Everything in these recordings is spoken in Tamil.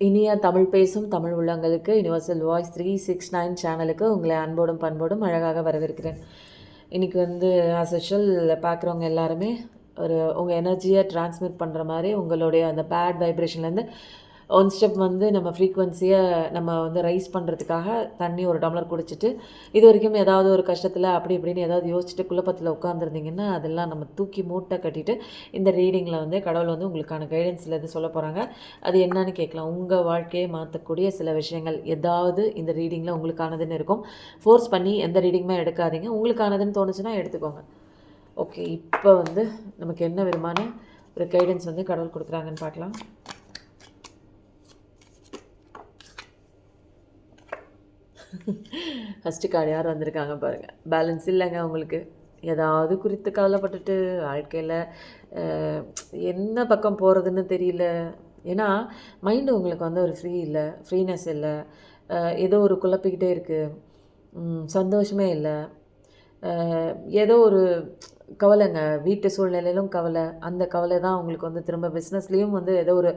இனிய தமிழ் பேசும் தமிழ் உள்ளங்களுக்கு universal voice three six nine சேனலுக்கு உங்களை அன்போடும் பண்போடும் அழகாக வரவேற்கிறேன். இன்றைக்கி வந்து ஆஸ் யூஷுவல் பார்க்குறவங்க எல்லாருமே ஒரு உங்கள் எனர்ஜியை ட்ரான்ஸ்மிட் பண்ணுற மாதிரி உங்களுடைய அந்த பேட் வைப்ரேஷன்லேருந்து ஒன் ஸ்டெப் வந்து நம்ம ஃப்ரீக்குவன்சியை நம்ம வந்து ரைஸ் பண்ணுறதுக்காக தண்ணி ஒரு டம்ளர் குடிச்சிட்டு இது வரைக்கும் ஏதாவது ஒரு கஷ்டத்தில் அப்படி இப்படின்னு ஏதாவது யோசிச்சுட்டு குழப்பத்தில் உட்காந்துருந்தீங்கன்னா அதெல்லாம் நம்ம தூக்கி மூட்டை கட்டிட்டு இந்த ரீடிங்கில் வந்து கடவுள் வந்து உங்களுக்கான கைடன்ஸில் எது சொல்ல போகிறாங்க அது என்னன்னு கேட்கலாம். உங்கள் வாழ்க்கையை மாற்றக்கூடிய சில விஷயங்கள் ஏதாவது இந்த ரீடிங்கில் உங்களுக்கானதுன்னு இருக்கும். ஃபோர்ஸ் பண்ணி எந்த ரீடிங்குமே எடுக்காதீங்க. உங்களுக்கானதுன்னு தோணுச்சுன்னா எடுத்துக்கோங்க. ஓகே இப்போ வந்து நமக்கு என்ன விதமான ஒரு கைடன்ஸ் வந்து கடவுள் கொடுக்குறாங்கன்னு பார்க்கலாம். ஃபஸ்ட்டு கார்டு யார் வந்திருக்காங்க பாருங்கள் பேலன்ஸ் இல்லைங்க உங்களுக்கு. ஏதாவது குறித்து கவலைப்பட்டுட்டு வாழ்க்கையில் என்ன பக்கம் போகிறதுன்னு தெரியல. ஏன்னா மைண்டு உங்களுக்கு வந்து ஒரு ஃப்ரீ இல்லை ஃப்ரீனஸ் இல்லை ஏதோ ஒரு குழப்பிக்கிட்டே இருக்குது சந்தோஷமே இல்லை. ஏதோ ஒரு கவலைங்க. வீட்டு சூழ்நிலையிலும் கவலை. அந்த கவலை தான் அவங்களுக்கு வந்து திரும்ப பிஸ்னஸ்லேயும் வந்து ஏதோ ஒரு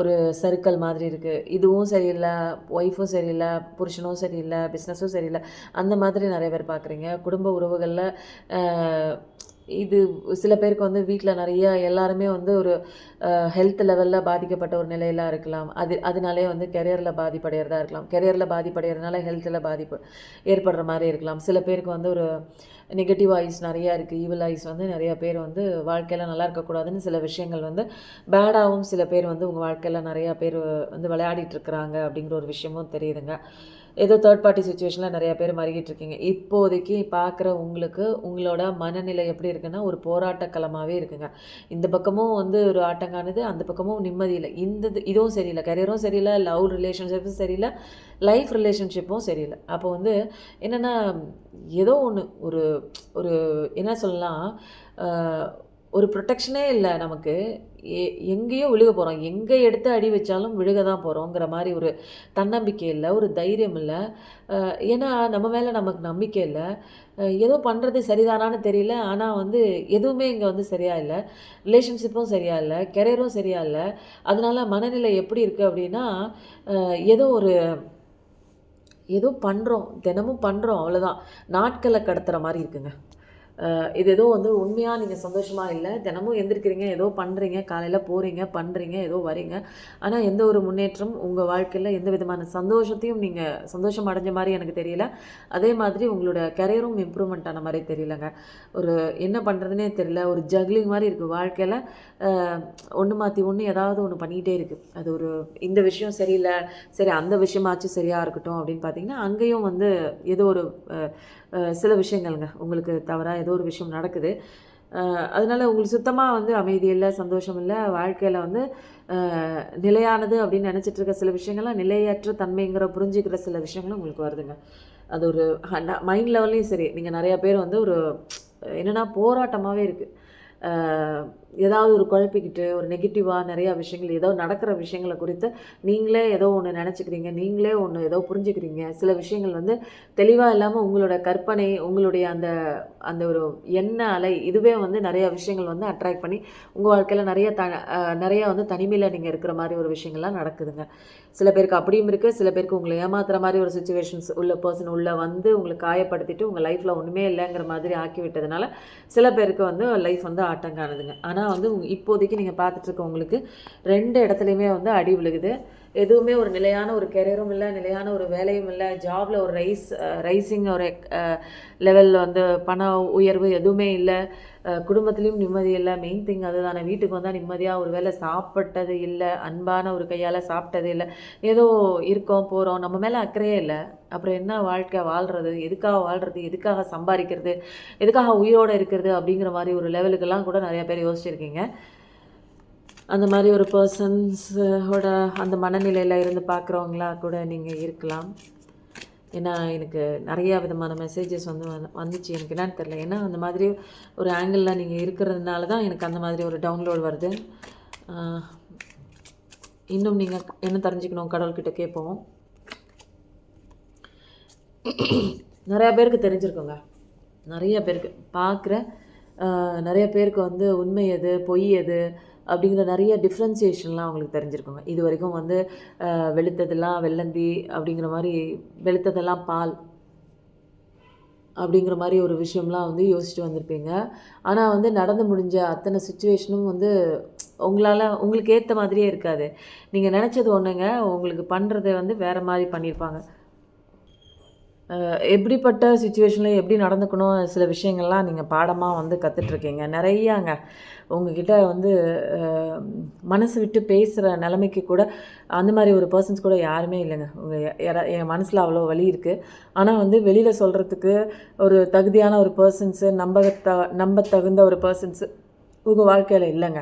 ஒரு சர்க்கிள் மாதிரி இருக்குது இதுவும் சரியில்லை ஒய்ஃபும் சரியில்லை புருஷனும் சரியில்லை பிஸ்னஸும் சரியில்லை. அந்த மாதிரி நிறைய பேர் பார்க்குறீங்க. குடும்ப உறவுகளில் இது சில பேருக்கு வந்து வீட்டில் நிறைய எல்லாருமே வந்து ஒரு ஹெல்த் லெவலில் பாதிக்கப்பட்ட ஒரு நிலையில இருக்கலாம். அது அதனாலே வந்து கெரியரில் பாதிப்படைகிறதா இருக்கலாம். கெரியரில் பாதிப்படைகிறதுனால ஹெல்த்தில் பாதிப்பு ஏற்படுற மாதிரி இருக்கலாம். சில பேருக்கு வந்து ஒரு நெகட்டிவ் ஆயிஸ் நிறையா இருக்குது ஈவில் ஆயிஸ் வந்து நிறைய பேர் வந்து வாழ்க்கையில் நல்லா இருக்கக்கூடாதுன்னு சில விஷயங்கள் வந்து பேடாகவும் சில பேர் வந்து உங்கள் வாழ்க்கையில் நிறையா பேர் வந்து விளையாடிட்டு இருக்கிறாங்க அப்படிங்கிற ஒரு விஷயமும் தெரியுதுங்க. ஏதோ தேர்ட் பார்ட்டி சுச்சுவேஷனில் நிறைய பேர் மறுகிட்டு இருக்கீங்க. இப்போதைக்கு பார்க்குற உங்களுக்கு உங்களோட மனநிலை எப்படி இருக்குன்னா ஒரு போராட்ட களமாகவே இருக்குங்க. இந்த பக்கமும் வந்து ஒரு ஆட்டங்கானது அந்த பக்கமும் நிம்மதி இல்லை. இந்த இதுவும் சரியில்லை. கரியரும் சரியில்லை லவ் ரிலேஷன்ஷிப்பும் சரியில்லை லைஃப் ரிலேஷன்ஷிப்பும் சரியில்லை. அப்போ வந்து என்னென்னா ஏதோ ஒன்று ஒரு ஒரு என்ன சொல்லலாம் ஒரு ப்ரொடெக்ஷனே இல்லை நமக்கு. எ எங்கேயோ விழுக போகிறோம் எங்கே எடுத்து அடி வச்சாலும் விழுக தான் போகிறோங்கிற மாதிரி ஒரு தன்னம்பிக்கை இல்லை ஒரு தைரியம் இல்லை. ஏன்னா நம்ம மேலே நமக்கு நம்பிக்கை இல்லை. ஏதோ பண்ணுறது சரிதானான்னு தெரியல. ஆனால் வந்து எதுவுமே இங்கே வந்து சரியாக இல்லை. ரிலேஷன்ஷிப்பும் சரியாக இல்லை. கெரியரும் சரியாக இல்லை. அதனால் மனநிலை எப்படி இருக்குது அப்படின்னா ஏதோ ஒரு ஏதோ பண்ணுறோம் தினமும் பண்ணுறோம் அவ்வளோதான் நாட்களை கடத்துகிற மாதிரி இருக்குங்க. இது ஏதோ வந்து உண்மையாக நீங்கள் சந்தோஷமாக இல்லை. தினமும் எந்திரிக்கிறீங்க ஏதோ பண்ணுறீங்க காலையில் போகிறீங்க பண்ணுறீங்க ஏதோ வரீங்க. ஆனால் எந்த ஒரு முன்னேற்றம் உங்கள் வாழ்க்கையில் எந்த விதமான சந்தோஷத்தையும் நீங்கள் சந்தோஷம் அடைஞ்ச மாதிரி எனக்கு தெரியல. அதே மாதிரி உங்களோட கரியரும் இம்ப்ரூவ்மெண்ட் ஆன மாதிரி தெரியலங்க. ஒரு என்ன பண்ணுறதுனே தெரியல. ஒரு ஜக்லிங் மாதிரி இருக்குது வாழ்க்கையில். ஒன்று மாற்றி ஒன்று ஏதாவது ஒன்று பண்ணிகிட்டே இருக்குது அது ஒரு இந்த விஷயம் சரியில்லை சரி அந்த விஷயமாச்சும் சரியாக இருக்கட்டும் அப்படின்னு பார்த்தீங்கன்னா அங்கேயும் வந்து ஏதோ ஒரு சில விஷயங்கள்ங்க. உங்களுக்கு தவறாக ஏதோ ஒரு விஷயம் நடக்குது. அதனால் அதனால உங்களுக்கு சுத்தமாக வந்து அமைதி இல்லை சந்தோஷம் இல்லை. வாழ்க்கையில் வந்து நிலையானது அப்படின்னு நினச்சிட்டு இருக்க சில விஷயங்கள்லாம் நிலையற்ற தன்மைங்கிற புரிஞ்சுக்கிற சில விஷயங்களும் உங்களுக்கு வருதுங்க. அது ஒரு மைண்ட் லெவல்லையும் சரி. நீங்கள் நிறையா பேர் வந்து ஒரு என்னென்னா போராட்டமாகவே இருக்குது ஏதாவது ஒரு குழப்பிக்கிட்டு ஒரு நெகட்டிவாக நிறையா விஷயங்கள் ஏதோ நடக்கிற விஷயங்களை குறித்து நீங்களே ஏதோ ஒன்று நினச்சிக்கிறீங்க நீங்களே ஒன்று ஏதோ புரிஞ்சுக்கிறீங்க. சில விஷயங்கள் வந்து தெளிவாக இல்லாமல் உங்களோட கற்பனை உங்களுடைய அந்த அந்த ஒரு எண்ண அலை இதுவே வந்து நிறைய விஷயங்கள் வந்து அட்ராக்ட் பண்ணி உங்கள் வாழ்க்கையில் நிறைய த நிறையா நிறைய வந்து தனிமையில் நீங்கள் இருக்கிற மாதிரி ஒரு விஷயங்கள்லாம் நடக்குதுங்க. சில பேருக்கு அப்படியும் இருக்குது சில பேருக்கு உங்களை ஏமாத்துற மாதிரி ஒரு சுச்சுவேஷன்ஸ் உள்ள பர்சன் உள்ளே வந்து உங்களை காயப்படுத்திட்டு உங்கள் லைஃப்பில் ஒன்றுமே இல்லைங்கிற மாதிரி ஆக்கி விட்டதுனால சில பேருக்கு வந்து லைஃப் வந்து ஆட்டங்கானதுங்க. ஆனால் வந்து உங்க- இப்போதைக்கு நீங்கள் பார்த்துட்டு இருக்க உங்களுக்கு ரெண்டு இடத்துலையுமே வந்து அடி விழுகுது. எதுவுமே ஒரு நிலையான ஒரு கெரியரும் இல்லை நிலையான ஒரு வேலையும் இல்லை. ஜாபில் ஒரு ரைஸ் ரைசிங் ஒரு லெவலில் வந்து பண உயர்வு எதுவுமே இல்லை. குடும்பத்துலேயும் நிம்மதி இல்லை. மெயின் திங் அதுதானே. வீட்டுக்கு வந்தால் நிம்மதியாக ஒரு வேளை சாப்பிட்டது இல்லை. அன்பான ஒரு கையால் சாப்பிட்டது இல்லை. ஏதோ இருக்கோம் போகிறோம் நம்ம மேலே அக்கறையே இல்லை. அப்புறம் என்ன வாழ்க்கை வாழ்கிறது எதுக்காக வாழ்கிறது எதுக்காக சம்பாதிக்கிறது? எதுக்காக உயிரோடு இருக்கிறது? அப்படிங்கிற மாதிரி ஒரு லெவலுக்கெல்லாம் கூட நிறைய பேர் யோசிச்சிருக்கீங்க. அந்த மாதிரி ஒரு பர்சன்ஸோட அந்த மனநிலையில் இருந்து பார்க்குறவங்களா கூட நீங்கள் இருக்கலாம். ஏன்னா எனக்கு நிறையா விதமான மெசேஜஸ் வந்து வந்துச்சு. எனக்கு என்னன்னு தெரில ஏன்னா அந்த மாதிரி ஒரு ஆங்கிளில் நீங்கள் இருக்கிறதுனால தான் எனக்கு அந்த மாதிரி ஒரு டவுன்லோட் வருது. இன்னும் நீங்கள் என்ன தெரிஞ்சுக்கணும்? கடவுள்கிட்ட கேட்போம். நிறையா பேருக்கு தெரிஞ்சுருக்கோங்க. நிறைய பேருக்கு பார்க்குற நிறைய பேருக்கு வந்து உண்மை எது பொய் எது அப்படிங்கிற நிறைய டிஃப்ரென்சியேஷன்லாம் அவங்களுக்கு தெரிஞ்சிருக்குங்க. இது வரைக்கும் வந்து வெளுத்ததெல்லாம் வெள்ளந்தி அப்படிங்கிற மாதிரி வெளுத்ததெல்லாம் பால் அப்படிங்கிற மாதிரி ஒரு விஷயம்லாம் வந்து யோசிச்சுட்டு வந்திருப்பீங்க. ஆனால் வந்து நடந்து முடிஞ்ச அத்தனை சுச்சுவேஷனும் வந்து உங்களால் உங்களுக்கு ஏற்ற மாதிரியே இருக்காது. நீங்கள் நினச்சது ஒன்றுங்க உங்களுக்கு பண்ணுறதை வந்து வேறு மாதிரி பண்ணியிருப்பாங்க. எப்படிப்பட்ட சுச்சுவேஷனில் எப்படி நடந்துக்கணும்? சில விஷயங்கள்லாம் நீங்கள் பாடமாக வந்து கற்றுட்ருக்கீங்க நிறையாங்க. உங்ககிட்ட வந்து மனசு விட்டு பேசுகிற நிலைமைக்கு கூட அந்த மாதிரி ஒரு பர்சன்ஸ் கூட யாருமே இல்லைங்க. உங்கள் என் மனசில் அவ்வளோ வலி இருக்குது ஆனால் வந்து வெளியில் சொல்கிறதுக்கு ஒரு தகுதியான ஒரு பர்சன்ஸு நம்ப த நம்ப தகுந்த ஒரு பர்சன்ஸு உங்கள் வாழ்க்கையில் இல்லைங்க.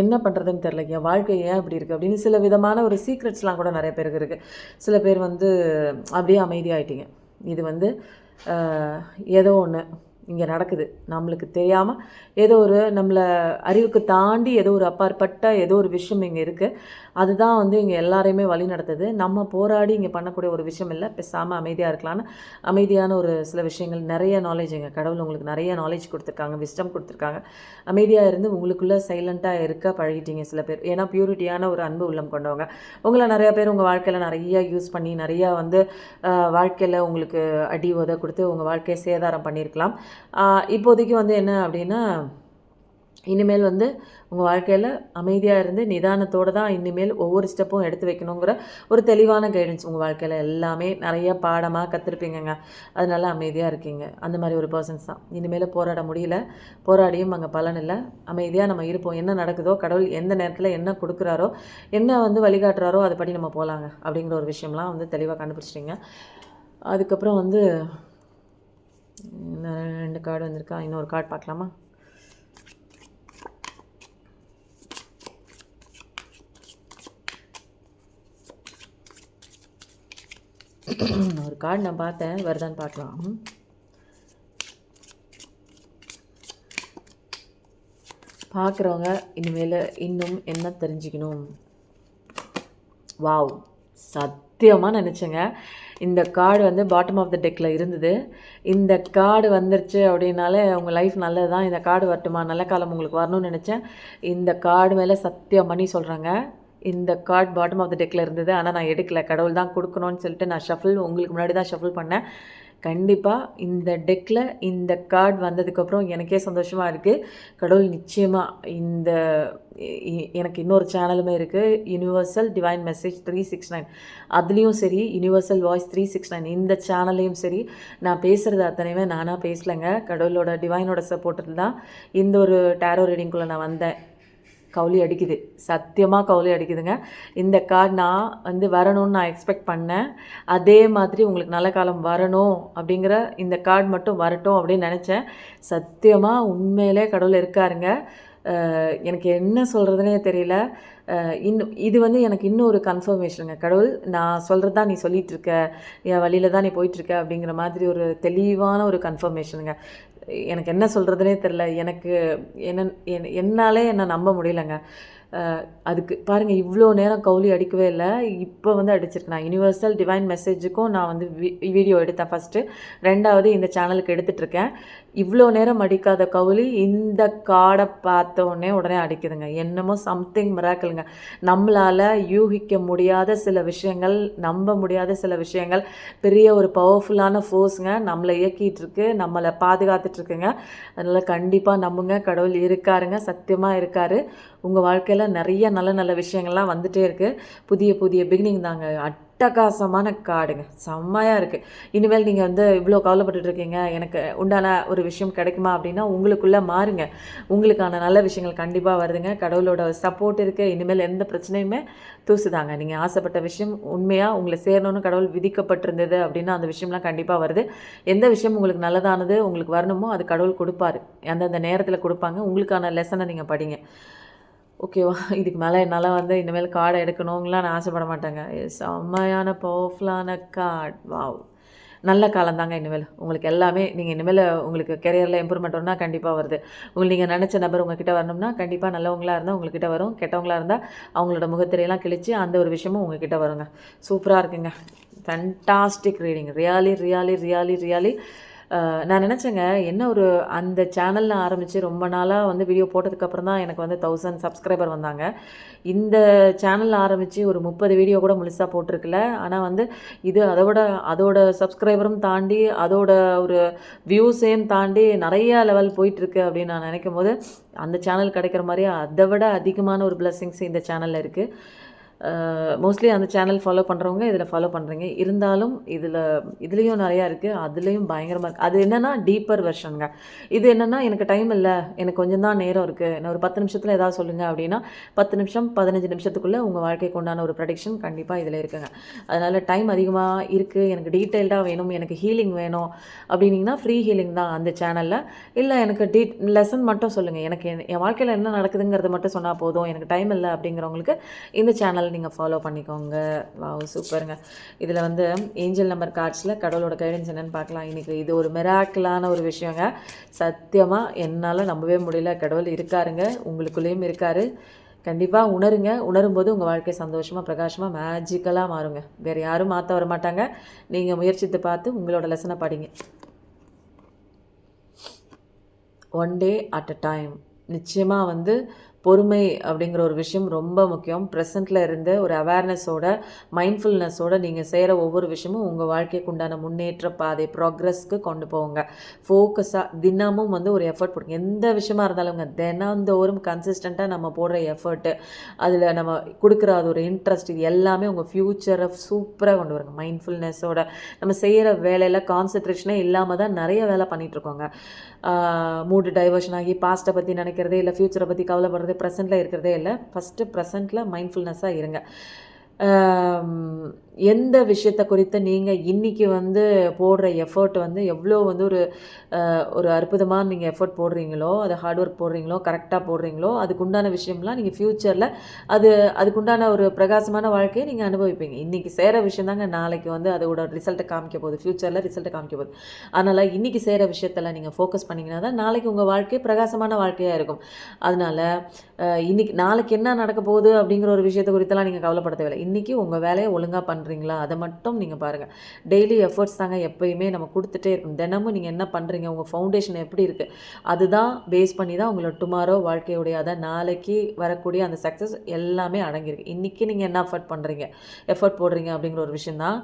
என்ன பண்ணுறதுன்னு தெரில என் வாழ்க்கை ஏன் இப்படி இருக்குது அப்படின்னு சில விதமான ஒரு சீக்ரெட்ஸ்லாம் கூட நிறைய பேருக்கு இருக்குது சில பேர் வந்து அப்படியே அமைதியாயிட்டீங்க. இது வந்து ஏதோ ஒன்று இங்கே நடக்குது. நம்மளுக்கு தெரியாமல் ஏதோ ஒரு நம்மளை அறிவுக்கு தாண்டி ஏதோ ஒரு அப்பாற்பட்ட ஏதோ ஒரு விஷயம் இங்கே இருக்குது அதுதான் வந்து இங்கே எல்லாரையுமே வழி நடத்துது. நம்ம போராடி இங்கே பண்ணக்கூடிய ஒரு விஷயம் இல்லை. பேசாமல் அமைதியாக இருக்கலாம்னு அமைதியான ஒரு சில விஷயங்கள் நிறைய நாலேஜ் எங்கள் கடவுள் உங்களுக்கு நிறைய நாலேஜ் கொடுத்துருக்காங்க விஸ்டம் கொடுத்துருக்காங்க. அமைதியாக இருந்து உங்களுக்குள்ளே சைலண்ட்டாக இருக்க பழகிட்டீங்க சில பேர். ஏன்னா பியூரிட்டியான ஒரு அன்பு உள்ளம் கொண்டவங்க. உங்களை நிறைய பேர் உங்கள் வாழ்க்கையில் நிறைய யூஸ் பண்ணி நிறையா வந்து வாழ்க்கையில் உங்களுக்கு அடி உத கொடுத்து உங்கள் வாழ்க்கையை சேதாரம் பண்ணியிருக்கலாம். இப்போதைக்கு வந்து என்ன அப்படின்னா இனிமேல் வந்து உங்கள் வாழ்க்கையில் அமைதியாக இருந்து நிதானத்தோடு தான் இனிமேல் ஒவ்வொரு ஸ்டெப்பும் எடுத்து வைக்கணுங்கிற ஒரு தெளிவான கைடன்ஸ் உங்கள் வாழ்க்கையில் எல்லாமே நிறைய பாடமாக கற்றுருப்பீங்கங்க அதனால அமைதியாக இருக்கீங்க. அந்த மாதிரி ஒரு பர்சன்ஸ் தான். இனிமேல் போராட முடியல. போராடியும் அங்கே பலன் இல்லை. அமைதியாக நம்ம இருப்போம். என்ன நடக்குதோ கடவுள் எந்த நேரத்தில் என்ன கொடுக்குறாரோ என்ன வந்து வழிகாட்டுறாரோ அதுபடி நம்ம போகலாங்க அப்படிங்கிற ஒரு விஷயம்லாம் வந்து தெளிவாக கண்டுபிடிச்சிட்டிங்க. அதுக்கப்புறம் வந்து ரெண்டு கார்டு வந்திருக்கா? இன்னொரு கார்டு பார்க்கலாமா? ஒரு கார்டு நான் பார்த்தேன். வருதான்னு பார்க்கலாம். பார்க்குறவங்க இனிமேல் இன்னும் என்ன தெரிஞ்சுக்கணும்? வாவ். சத்தியமாக நினச்சேங்க. இந்த கார்டு வந்து பாட்டம் ஆஃப் த டெக்கில் இருந்தது. இந்த கார்டு வந்துருச்சு அப்படின்னாலே உங்கள் லைஃப் நல்லது தான் இந்த கார்டு வரட்டுமா? நல்ல காலம் உங்களுக்கு வரணும்னு நினச்சேன். இந்த கார்டு மேலே சத்தியம் பண்ணி சொல்கிறாங்க இந்த கார்டு பாட்டம் ஆஃப் த டெக்கில் இருந்தது. ஆனால் நான் எடுக்கல. கடவுள் தான் கொடுக்கணும்னு சொல்லிட்டு நான் ஷஃபிள் உங்களுக்கு முன்னாடி தான் ஷஃபிள் பண்ணேன். கண்டிப்பாக இந்த டெக்கில் இந்த கார்டு வந்ததுக்கப்புறம் எனக்கே சந்தோஷமாக இருக்குது கடவுள் நிச்சயமாக இந்த இ- எனக்கு இன்னொரு சேனலுமே இருக்குது universal divine message three six nine அதுலேயும் சரி universal voice three six nine இந்த சேனல்லையும் சரி நான் பேசுகிறது அத்தனையுமே நானாக பேசலைங்க. கடவுளோட டிவைனோட சப்போர்ட்டில் தான் இந்த ஒரு டேரோ ரீடிங்குள்ளே நான் வந்தேன். கவுளி அடிக்குது. சத்தியமாக கவுலி அடிக்குதுங்க. இந்த கார்டு நான் வந்து வரணும்னு நான் எக்ஸ்பெக்ட் பண்ணேன். அதே மாதிரி உங்களுக்கு நல்ல காலம் வரணும் அப்படிங்கிற இந்த கார்டு மட்டும் வரட்டும் அப்படின்னு நினச்சேன். சத்தியமாக உண்மையிலே கடவுள் இருக்காருங்க. எனக்கு என்ன சொல்கிறதுனே தெரியல. இன்னும் இது வந்து எனக்கு இன்னும் ஒரு கன்ஃபர்மேஷனுங்க கடவுள் நான் சொல்கிறது தான் நீ சொல்லிகிட்ருக்க இருக்க என் வழியில் தான் நீ போயிட்டுருக்க அப்படிங்கிற மாதிரி ஒரு தெளிவான ஒரு கன்ஃபர்மேஷனுங்க எனக்கு என்ன சொல்கிறதுனே தெரில எனக்கு என்ன என்- என்னாலே என்னை நம்ப முடியலங்க. அதுக்கு பாருங்கள் இவ்வளோ நேரம் கவுளி அடிக்கவே இல்லை. இப்போ வந்து அடிச்சிருக்கேன் நான். யுனிவர்சல் டிவைன் மெசேஜுக்கும் நான் வந்து வீடியோ எடுத்தேன் ஃபஸ்ட்டு ரெண்டாவது இந்த சேனலுக்கு எடுத்துகிட்ருக்கேன் இவ்வளோ நேரம் அடிக்காத கவுளி இந்த கார்டை பார்த்த உடனே உடனே அடிக்குதுங்க. என்னமோ சம்திங் மிராக்கலுங்க நம்மளால் யூகிக்க முடியாத சில விஷயங்கள் நம்ப முடியாத சில விஷயங்கள் பெரிய ஒரு பவர்ஃபுல்லான ஃபோர்ஸுங்க நம்மளை இயக்கிகிட்ருக்கு நம்மளை பாதுகாத்துட்ருக்குங்க அதனால் கண்டிப்பாக நம்புங்க. கடவுள் இருக்காருங்க. சத்தியமாக இருக்காரு. உங்கள் வாழ்க்கையில் நிறைய நல்ல நல்ல விஷயங்கள்லாம் வந்துகிட்டே இருக்குது புதிய புதிய பிகினிங் தாங்க. அட்டகாசமான காடுங்க. செம்மையாக இருக்குது இனிமேல் நீங்கள் வந்து இவ்வளோ கவலைப்பட்டுட்டு இருக்கீங்க. எனக்கு உண்டான ஒரு விஷயம் கிடைக்குமா அப்படின்னா உங்களுக்குள்ளே மாறுங்க. உங்களுக்கான நல்ல விஷயங்கள் கண்டிப்பாக வருதுங்க. கடவுளோட சப்போர்ட் இருக்குது இனிமேல் எந்த பிரச்சனையுமே தூசுதாங்க. நீங்கள் ஆசைப்பட்ட விஷயம் உண்மையாக உங்களை சேரணும்னு கடவுள் விதிக்கப்பட்டிருந்தது அப்படின்னா அந்த விஷயம்லாம் கண்டிப்பாக வருது. எந்த விஷயம் உங்களுக்கு நல்லதானது உங்களுக்கு வரணுமோ அது கடவுள் கொடுப்பாரு. அந்தந்த நேரத்தில் கொடுப்பாங்க. உங்களுக்கான லெசனை நீங்கள் படிங்க. ஓகேவா? இதுக்கு மேலே என்னால் வந்து இனிமேல் கார்டை எடுக்கணுங்களாம் நான் ஆசைப்பட மாட்டேங்க. செம்மையான பவர்ஃபுல்லான கார்டு வாவ் நல்ல காலம் தாங்க இனிமேல். உங்களுக்கு எல்லாமே நீங்கள் இனிமேல் உங்களுக்கு கெரியரில் இம்ப்ரூவ்மெண்ட் வரணும்னா கண்டிப்பாக வருது. உங்களுக்கு நீங்கள் நினச்ச நபர் உங்ககிட்ட வரணும்னா கண்டிப்பாக நல்லவங்களா இருந்தால் உங்கள்கிட்ட வரும். கெட்டவங்களா இருந்தால் அவங்களோட முகத்திரையெல்லாம் கிழிச்சு அந்த ஒரு விஷயமும் உங்ககிட்ட வருங்க. சூப்பராக இருக்குங்க. Fantastic reading really really really really நான் நினச்சேங்க என்ன ஒரு அந்த சேனலில் ஆரம்பித்து ரொம்ப நாளாக வந்து வீடியோ போட்டதுக்கப்புறம் தான் எனக்கு வந்து தௌசண்ட் சப்ஸ்கிரைபர் வந்தாங்க. இந்த சேனலில் ஆரம்பித்து ஒரு முப்பது வீடியோ கூட முழுசாக போட்டிருக்கல. ஆனால் வந்து இது அதோட அதோட சப்ஸ்கிரைபரும் தாண்டி அதோட ஒரு வியூஸையும் தாண்டி நிறைய லெவல் போயிட்டுருக்கு அப்படின்னு நான் நினைக்கும் போது அந்த சேனல் கிடைக்கிற மாதிரி அதை விட அதிகமான ஒரு பிளெஸ்ஸிங்ஸ் இந்த சேனலில் இருக்குது மோஸ்ட்லி அந்த சேனல் ஃபாலோ பண்ணுறவங்க இதில் ஃபாலோ பண்ணுறீங்க இருந்தாலும் இதில் இதுலேயும் நிறையா இருக்குது அதுலேயும் பயங்கரமாக இருக்குது அது என்னென்னா டீப்பர் வெர்ஷனுங்க இது என்னென்னா எனக்கு டைம் இல்லை. எனக்கு கொஞ்சம் தான் நேரம் இருக்குது நான் ஒரு பத்து நிமிஷத்தில் ஏதாவது சொல்லுங்கள் அப்படின்னா பத்து நிமிஷம் பதினஞ்சு நிமிஷத்துக்குள்ளே உங்கள் வாழ்க்கைக்கு உண்டான ஒரு ப்ரடிக்ஷன் கண்டிப்பாக இதில் இருக்குங்க. அதனால் டைம் அதிகமாக இருக்குது எனக்கு டீட்டெயில்டாக வேணும். எனக்கு ஹீலிங் வேணும். அப்படின்னீங்கன்னா ஃப்ரீ ஹீலிங் தான் அந்த சேனலில் இல்லை எனக்கு டீ லெசன் மட்டும் சொல்லுங்கள் எனக்கு என் என் வாழ்க்கையில் என்ன நடக்குதுங்கிறத மட்டும் சொன்னால் போதும். எனக்கு டைம் இல்லை அப்படிங்கிறவங்களுக்கு இந்த சேனல் நீங்கள் ஃபாலோ பண்ணிக்கோங்க. வா சூப்பருங்க இதில் வந்து ஏஞ்சல் நம்பர் கார்ட்ஸில் கடவுளோட கைடன்ஸ் என்னென்னு பார்க்கலாம். இன்றைக்கி இது ஒரு மிராக்கிளான ஒரு விஷயங்க. சத்தியமாக என்னால் நம்பவே முடியல. கடவுள் இருக்காருங்க. உங்களுக்குள்ளேயும் இருக்கார். கண்டிப்பாக உணருங்க. உணரும்போது உங்கள் வாழ்க்கை சந்தோஷமாக பிரகாசமாக மேஜிக்கலாக மாறுங்க. வேறு யாரும் மாற்ற வர மாட்டாங்க நீங்கள் முயற்சித்து பார்த்து உங்களோட லெசனை படிங்க. One day at a time நிச்சயமாக வந்து பொறுமை அப்படிங்கிற ஒரு விஷயம் ரொம்ப முக்கியம். ப்ரெசண்ட்டில் இருந்து ஒரு அவேர்னஸோட மைண்ட்ஃபுல்னஸோட நீங்கள் செய்கிற ஒவ்வொரு விஷயமும் உங்கள் வாழ்க்கைக்கு உண்டான முன்னேற்ற பாதை ப்ராக்ரஸ்க்கு கொண்டு போங்க. ஃபோக்கஸாக தினமும் வந்து ஒரு எஃபர்ட் போடுங்க. எந்த விஷயமா இருந்தாலும்ங்க தினந்தோறும் கன்சிஸ்டண்ட்டாக நம்ம போடுற எஃபர்ட்டு அதில் நம்ம கொடுக்குற அது ஒரு இன்ட்ரெஸ்ட் இது எல்லாமே உங்கள் ஃப்யூச்சரை சூப்பராக கொண்டு வருங்க. மைண்ட்ஃபுல்னஸோட நம்ம செய்கிற வேலையில் கான்சன்ட்ரேஷனே இல்லாமல் தான் நிறைய வேலை பண்ணிகிட்ருக்கோங்க மூடு டைவர்ஷன் ஆகி பாஸ்ட்டை பற்றி நினைக்கிறதே இல்லை ஃப்யூச்சரை பற்றி கவலைப்படுறது ப்ரெசென்ட்டில் இருக்கிறதே இல்லை. ஃபஸ்ட்டு ப்ரெசென்ட்டில் மைண்ட்ஃபுல்னஸாக இருங்க. எந்த விஷயத்தை குறித்து நீங்கள் இன்றைக்கி வந்து போடுற எஃபர்ட் வந்து எவ்வளோ வந்து ஒரு ஒரு அற்புதமாக நீங்கள் எஃபர்ட் போடுறீங்களோ அது ஹார்ட் ஒர்க் போடுறீங்களோ கரெக்டாக போடுறீங்களோ அதுக்குண்டான விஷயம்லாம் நீங்கள் ஃப்யூச்சரில் அது அதுக்குண்டான ஒரு பிரகாசமான வாழ்க்கையை நீங்கள் அனுபவிப்பீங்க. இன்றைக்கி செய்கிற விஷயம் தாங்க நாளைக்கு வந்து அதோட ரிசல்ட்டை காமிக்க போகுது. ஃப்யூச்சரில் ரிசல்ட்டை காமிக்க போகுது. அதனால் இன்றைக்கி செய்கிற விஷயத்தில் நீங்கள் ஃபோக்கஸ் பண்ணிங்கன்னா தான் நாளைக்கு உங்கள் வாழ்க்கை பிரகாசமான வாழ்க்கையாக இருக்கும். அதனால் இன்னைக்கு நாளைக்கு என்ன நடக்க போகுது அப்படிங்கிற ஒரு விஷயத்தை குறித்தெல்லாம் நீங்கள் கவலைப்பட தேவையில்லை இன்றைக்கி உங்கள் வேலையை ஒழுங்காக பண்ண பண்ணுறீங்களா அதை மட்டும் நீங்கள் பாருங்கள் டெய்லி எஃபர்ட்ஸ் தாங்க எப்பயுமே நம்ம கொடுத்துட்டே இருக்கணும். தினமும் நீங்கள் என்ன பண்ணுறீங்க உங்கள் ஃபவுண்டேஷன் எப்படி இருக்குது அதுதான் பேஸ் பண்ணி தான் உங்களோட டுமாரோ வாழ்க்கையுடைய அதான் நாளைக்கு வரக்கூடிய அந்த சக்ஸஸ் எல்லாமே அடங்கியிருக்கு. இன்றைக்கி நீங்கள் என்ன எஃபர்ட் பண்ணுறீங்க எஃபர்ட் போடுறீங்க அப்படிங்கிற ஒரு விஷயம் தான்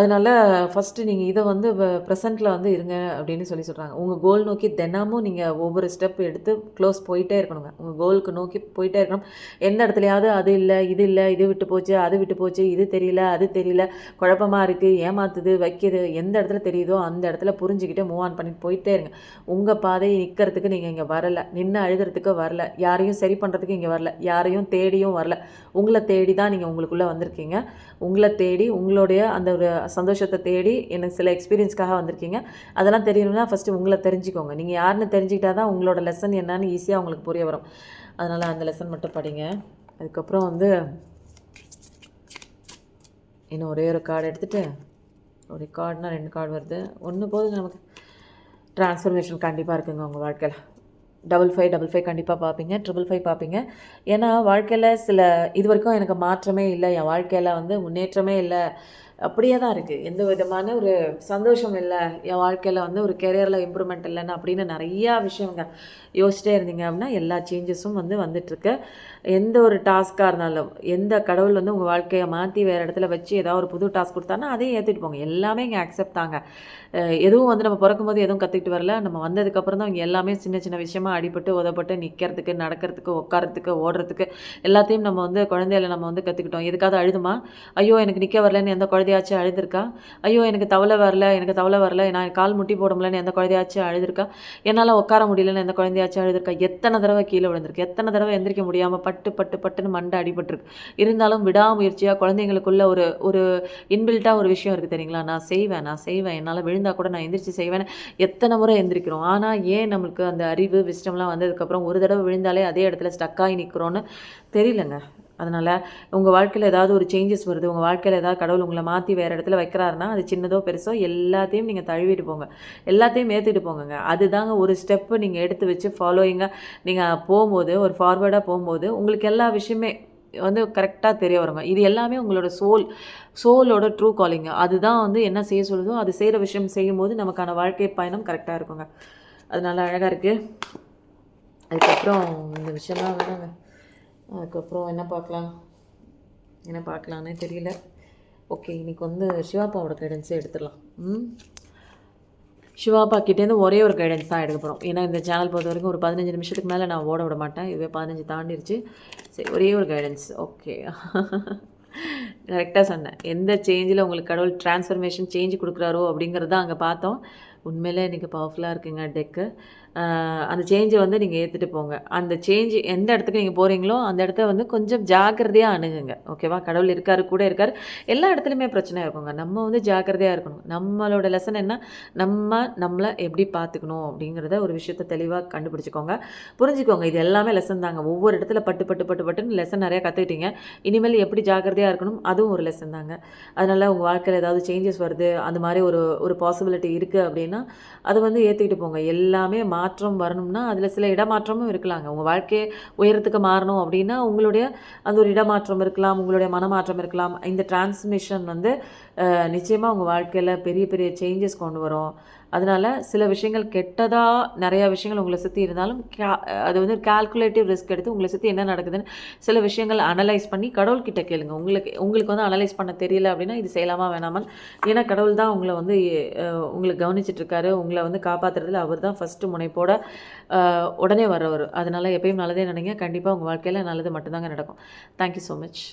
அதனால் ஃபஸ்ட்டு நீங்கள் இதை வந்து ப்ரெசண்ட்டில் வந்து இருங்க அப்படின்னு சொல்லி சொல்கிறாங்க உங்கள் கோல் நோக்கி தினமும் நீங்கள் ஒவ்வொரு ஸ்டெப் எடுத்து க்ளோஸ் போயிட்டே இருக்கணுங்க. உங்கள் கோலுக்கு நோக்கி போயிட்டே இருக்கணும். எந்த இடத்துலையாவது அது இல்லை இது இல்லை இது விட்டு போச்சு அது விட்டு போச்சு இது தெரியல அது தெரியல குழப்பமாக இருக்குது ஏமாத்துது வைக்கிது எந்த இடத்துல தெரியுதோ அந்த இடத்துல புரிஞ்சுக்கிட்டு மூவ் ஆன் பண்ணிட்டு போயிட்டே இருங்க. உங்கள் பாதையை நிற்கிறதுக்கு நீங்கள் இங்கே வரல. நின்று அழுகிறதுக்கு வரல. யாரையும் சரி பண்ணுறதுக்கு இங்கே வரல. யாரையும் தேடியும் வரல. உங்களை தேடி தான் நீங்கள் உங்களுக்குள்ளே வந்திருக்கீங்க. உங்களை தேடி உங்களுடைய அந்த ஒரு சந்தோஷத்தை தேடி எனக்கு சில எக்ஸ்பீரியன்ஸ்க்காக வந்திருக்கீங்க. அதெல்லாம் தெரியணும்னா ஃபஸ்ட்டு உங்களை தெரிஞ்சுக்கோங்க. நீங்கள் யாருன்னு தெரிஞ்சுக்கிட்டா தான் உங்களோட லெசன் என்னன்னு ஈஸியாக உங்களுக்கு புரிய வரும். அதனால் அந்த லெசன் மட்டும் படிங்க. அதுக்கப்புறம் வந்து இன்னும் ஒரே ஒரு கார்டு எடுத்துகிட்டு ஒரு கார்டுனா ரெண்டு கார்டு வருது. ஒன்று போது நமக்கு. ட்ரான்ஸ்ஃபர்மேஷன் கண்டிப்பாக இருக்குங்க உங்கள் வாழ்க்கையில். டபுள் ஃபைவ் டபுள் ஃபைவ் கண்டிப்பாக பார்ப்பீங்க ட்ரிபிள் ஃபைவ் பார்ப்பீங்க ஏன்னா வாழ்க்கையில் சில இது வரைக்கும் எனக்கு மாற்றமே இல்லை. என் வாழ்க்கையில் வந்து முன்னேற்றமே இல்லை. அப்படியே தான் இருக்குது எந்த விதமான ஒரு சந்தோஷம் இல்லை. என் வாழ்க்கையில் வந்து ஒரு கெரியரில் இம்ப்ரூவ்மெண்ட் இல்லைன்னு அப்படின்னு நிறையா விஷயங்க யோசிச்சிட்டே இருந்தீங்க அப்படின்னா எல்லா சேஞ்சஸும் வந்து வந்துட்டுருக்கு எந்த ஒரு டாஸ்க்காக இருந்தாலும் எந்த கடவுள் வந்து உங்கள் வாழ்க்கையை மாற்றி வேறு இடத்துல வச்சு ஏதாவது ஒரு புது டாஸ்க் கொடுத்தானா அதையும் ஏற்றிட்டு போங்க. எல்லாமே இங்கே அக்செப்ட் தாங்க. எதுவும் வந்து நம்ம பிறக்கும் போது எதுவும் கற்றுக்கிட்டு வரல. நம்ம வந்ததுக்கப்புறம் தான் இங்கே எல்லாமே சின்ன சின்ன விஷயமா அடிபட்டு உதப்பட்டு நிற்கிறதுக்கு நடக்கிறதுக்கு உட்காரத்துக்கு ஓடுறதுக்கு எல்லாத்தையும் நம்ம வந்து குழந்தையில நம்ம வந்து கற்றுக்கிட்டோம் எதுக்காவது அழுதுமா? ஐயோ எனக்கு நிற்க வரலன்னு எந்த குழந்தையாச்சும் அழுதுருக்கா? ஐயோ எனக்கு தவளை வரல எனக்கு தவளை வரல நான் கால் முட்டி போட முடியலன்னு எந்த குழந்தையாச்சும் அழுதுருக்கா? என்னால் உட்கார முடியலன்னு எந்த குழந்தையாச்சும் அழுதுருக்கா? எத்தனை தடவை கீழே விழுந்திருக்கு? எத்தனை தடவை எந்திரிக்க முடியாமல் பட்டு பட்டு பட்டுன்னு மண்டை அடிபட்டுருக்கு. இருந்தாலும் விடாமுயற்சியாக குழந்தைங்களுக்குள்ள ஒரு ஒரு இன்பில்ட்டாக ஒரு விஷயம் இருக்குது தெரியுங்களா? நான் செய்வேன் நான் செய்வேன். என்னால் விழுந்தால் கூட நான் எந்திரிச்சு செய்வேன் எத்தனை முறை எந்திரிக்கிறோம். ஆனால் ஏன் நம்மளுக்கு அந்த அறிவு விஸ்டம்லாம் வந்ததுக்கப்புறம் ஒரு தடவை விழுந்தாலே அதே இடத்துல ஸ்டக்காகி நிற்கிறோன்னு தெரியலங்க. அதனால் உங்கள் வாழ்க்கையில் ஏதாவது ஒரு சேஞ்சஸ் வருது உங்கள் வாழ்க்கையில் ஏதாவது கடவுள் உங்களை மாற்றி வேறு இடத்துல வைக்கிறாருன்னா அது சின்னதோ பெருசோ எல்லாத்தையும் நீங்கள் தழுவிட்டு போங்க. எல்லாத்தையும் ஏற்றிட்டு போங்கங்க. அதுதாங்க ஒரு ஸ்டெப்பு நீங்கள் எடுத்து வச்சு ஃபாலோயிங்காக நீங்கள் போகும்போது ஒரு ஃபார்வேர்டாக போகும்போது உங்களுக்கு எல்லா விஷயமே வந்து கரெக்டாக தெரிய வருங்க. இது எல்லாமே உங்களோட சோல் சோலோட ட்ரூ காலிங்க அதுதான் வந்து என்ன செய்ய சொல்லுதோ அது செய்கிற விஷயம் செய்யும்போது நமக்கான வாழ்க்கை பயணம் கரெக்டாக இருக்குங்க. அது நல்லா அழகாக இருக்குது அதுக்கப்புறம் இந்த விஷயம்லாம் வேணாங்க. அதுக்கப்புறம் என்ன பார்க்கலாம்? என்ன பார்க்கலான்னே தெரியல. ஓகே இன்னைக்கு வந்து சிவாப்பாவோட கைடன்ஸே எடுத்துடலாம். ம்? சிவாப்பா கிட்டேருந்து ஒரே ஒரு கைடன்ஸ் தான் எடுக்க போகிறோம் ஏன்னா இந்த சேனல் பொறுத்த வரைக்கும் ஒரு பதினஞ்சு நிமிஷத்துக்கு மேலே நான் ஓட விட மாட்டேன். இதுவே பதினஞ்சு தாண்டிடுச்சு சரி ஒரே ஒரு கைடன்ஸ் ஓகே கரெக்டாக சொன்னேன். எந்த சேஞ்சில் உங்களுக்கு கடவுள் ட்ரான்ஸ்ஃபர்மேஷன் சேஞ்ச் கொடுக்குறாரோ அப்படிங்கிறத அங்கே பார்த்தோம். உண்மையிலே இன்றைக்கி பவர்ஃபுல்லாக இருக்குங்க டெக்கு அந்த சேஞ்சை வந்து நீங்கள் ஏற்றுட்டு போங்க. அந்த சேஞ்ச் எந்த இடத்துக்கு நீங்கள் போகிறீங்களோ அந்த இடத்த வந்து கொஞ்சம் ஜாக்கிரதையாக அணுகுங்க. ஓகேவா கடவுள் இருக்கார் கூட இருக்கார். எல்லா இடத்துலையுமே பிரச்சனை இருக்குங்க. நம்ம வந்து ஜாக்கிரதையாக இருக்கணும். நம்மளோட லெசன் என்ன? நம்ம நம்மளை எப்படி பார்த்துக்கணும் அப்படிங்கிறத ஒரு விஷயத்தை தெளிவாக கண்டுபிடிச்சிக்கோங்க. புரிஞ்சுக்கோங்க. இது எல்லாமே லெசன் தாங்க. ஒவ்வொரு இடத்துல பட்டு பட்டு பட்டு பட்டுன்னு லெசன் நிறையா கற்றுக்கிட்டீங்க இனிமேல் எப்படி ஜாக்கிரதையாக இருக்கணும்? அதுவும் ஒரு லெசன் தாங்க. அதனால் உங்கள் வாழ்க்கையில் ஏதாவது சேஞ்சஸ் வருது அந்த மாதிரி ஒரு ஒரு பாசிபிலிட்டி இருக்குது அப்படின்னா அதை வந்து ஏற்றுக்கிட்டு போங்க. எல்லாமே மா மாற்றம் வரணும்னா அதில் சில இடமாற்றமும் இருக்கலாங்க. உங்கள் வாழ்க்கையை உயரத்துக்கு மாறணும் அப்படின்னா உங்களுடைய அந்த ஒரு இடமாற்றம் இருக்கலாம் உங்களுடைய மனமாற்றம் இருக்கலாம். இந்த டிரான்ஸ்மிஷன் வந்து நிச்சயமாக உங்கள் வாழ்க்கையில் பெரிய பெரிய சேஞ்சஸ் கொண்டு வரும். அதனால் சில விஷயங்கள் கெட்டதாக நிறையா விஷயங்கள் உங்களை சுற்றி இருந்தாலும் கே அது வந்து கால்குலேட்டிவ் ரிஸ்க் எடுத்து உங்களை சுற்றி என்ன நடக்குதுன்னு சில விஷயங்கள் அனலைஸ் பண்ணி கடவுள்கிட்ட கேளுங்க. உங்களுக்கு உங்களுக்கு வந்து அனலைஸ் பண்ண தெரியல அப்படின்னா இது செய்யலாமா வேணாமல் ஏன்னா கடவுள் தான் உங்களை வந்து உங்களை கவனிச்சிட்ருக்காரு உங்களை வந்து காப்பாற்றுறதுல அவர் தான் ஃபஸ்ட்டு முனைப்போட உடனே வரவர் அதனால் எப்பயும் நல்லதே நினைங்க. கண்டிப்பாக உங்கள் வாழ்க்கையில் நல்லது மட்டும்தாங்க நடக்கும். Thank you so much